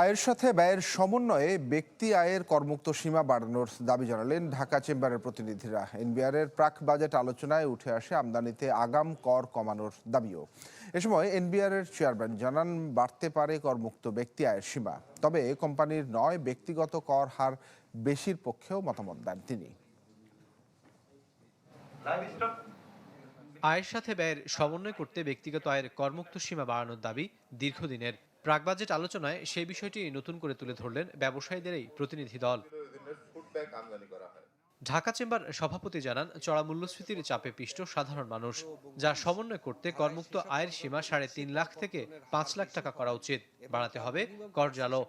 আয়ের সাথে ব্যয়ের সমন্বয়ে ব্যক্তি আয়ের করমুক্ত সীমা বাড়ানোর দাবি জানালেন ঢাকা চেম্বারের প্রতিনিধিরা। এনবিআরের প্রাক বাজেট আলোচনায় উঠে আসে আমদানিতে আগাম কর কমানোর দাবিও। এ সময় এনবিআরের চেয়ারম্যান জানান, বাড়তে পারে করমুক্ত ব্যক্তি আয়ের সীমা। তবে কোম্পানির নয়, ব্যক্তিগত কর হার বেশির পক্ষেও মতামত দেন তিনি। আয়ের সাথে ব্যয়ের সমন্বয় করতে ব্যক্তিগত আয়ের করমুক্ত সীমা বাড়ানোর দাবি দীর্ঘদিনের প্রাক বাজেট আলোচনায় সেই বিষয়টি নতুন করে তুলে ধরলেন ব্যবসায়ীদের এই প্রতিনিধি দল। ঢাকা চেম্বার সভাপতি জানান, চড়া মূল্যস্ফীতির চাপে পিষ্ট সাধারণ মানুষ, যা সমন্বয় করতে করমুক্ত আয়ের সীমা সাড়ে তিন লাখ থেকে পাঁচ লাখ টাকা করা উচিত, বাড়াতে হবে কর জালো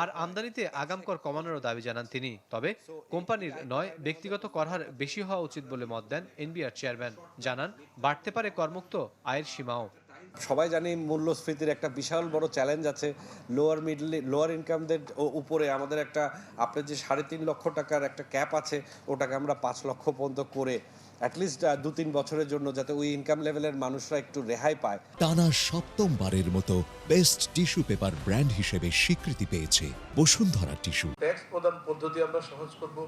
আর আমদানিতে আগাম কর কমানোরও দাবি জানান তিনি। তবে কোম্পানির নয়, ব্যক্তিগত করহার বেশি হওয়া উচিত বলে মত দেন এনবিআর চেয়ারম্যান। জানান, বাড়তে পারে করমুক্ত আয়ের সীমাও। সবাই জানি মূল্যস্ফীতির একটা বিশাল বড় চ্যালেঞ্জ আছে। লোয়ার মিডল লোয়ার ইনকামদের উপরে আমাদের একটা আপনার যে সাড়ে তিন লক্ষ টাকার একটা ক্যাপ আছে ওটাকে আমরা পাঁচ লক্ষ পর্যন্ত করে অ্যাটলিস্ট দু তিন বছরের জন্য যাতে ওই ইনকাম লেভেলের মানুষরা একটু রেহাই পায়। টানা সপ্তমবারের মতো বেস্ট টিস্যু পেপার ব্র্যান্ড হিসেবে স্বীকৃতি পেয়েছে বসুন্ধরা টিস্যু ট্যাক্স প্রদান পদ্ধতি আমরা সহজ করব।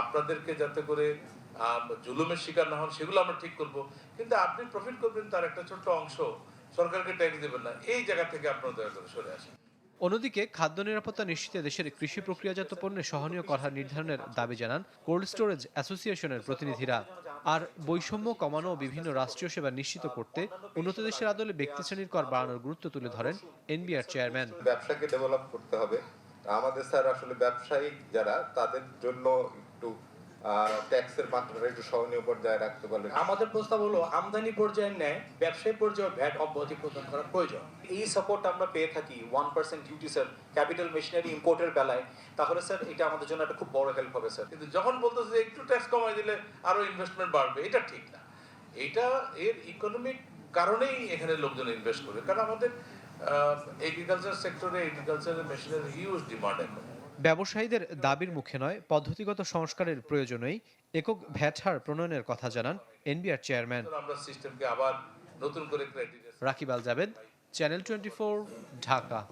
আপনাদেরকে যাতে করে জুলুমের শিকার না হন সেগুলো আমরা ঠিক করব। কিন্তু আপনি প্রফিট করবেন তার একটা ছোট্ট অংশ সরকারকে ট্যাক্স দেবেন না। এই জায়গা থেকে আপনারা দয়া করে সরে আসেন। অন্যদিকে খাদ্য নিরাপত্তা নিশ্চিতে দেশের কৃষি প্রক্রিয়াজাত পণ্যের সহনীয় করহার নির্ধারণের দাবি জানান কোল্ড স্টোরেজ অ্যাসোসিয়েশনের প্রতিনিধিরা। আর বৈষম্য কমানো ও বিভিন্ন রাষ্ট্রীয় সেবা নিশ্চিত করতে উন্নত দেশের আদলে ব্যক্তি শ্রেণির কর বাড়ানোর গুরুত্ব তুলে ধরেন এনবিআর চেয়ারম্যান। ব্যবসাকে ডেভেলপ করতে হবে। আমাদের স্যার আসলে ব্যবসায়িক যারা তাদের জন্য একটু ট্যাক্সের মাত্রাটা একটু সহনীয় পর্যায়ে রাখতে পারলে। আমাদের প্রস্তাব হলো, আমদানি পর্যায়ে নেয় ব্যবসায়ী পর্যায়ে ভ্যাট অব্যাহতি প্রদান করা প্রয়োজন। এই সাপোর্ট আমরা পেয়ে থাকি one percent duty sir capital machinery ইম্পোর্টের বেলায়। তাহলে স্যার এটা আমাদের জন্য একটা খুব বড় হেল্প হবে স্যার কিন্তু যখন বলতেছে যে একটু ট্যাক্স কমাই দিলে আরও ইনভেস্টমেন্ট বাড়বে, এটা ঠিক না। এটা এর ইকোনমিক কারণেই এখানে লোকজন ইনভেস্ট করবে। কারণ আমাদের এগ্রিকালচার সেক্টরে এগ্রিকালচারের মেশিনের হিউজ ডিমান্ড এখন। ব্যবসায়ীদের দাবির মুখে নয় পদ্ধতিগত সংস্কারের প্রয়োজনেই একক ভ্যাট হার প্রণয়নের কথা জানান NBR chairman. Rakib Al Jabed channel twenty Dhaka.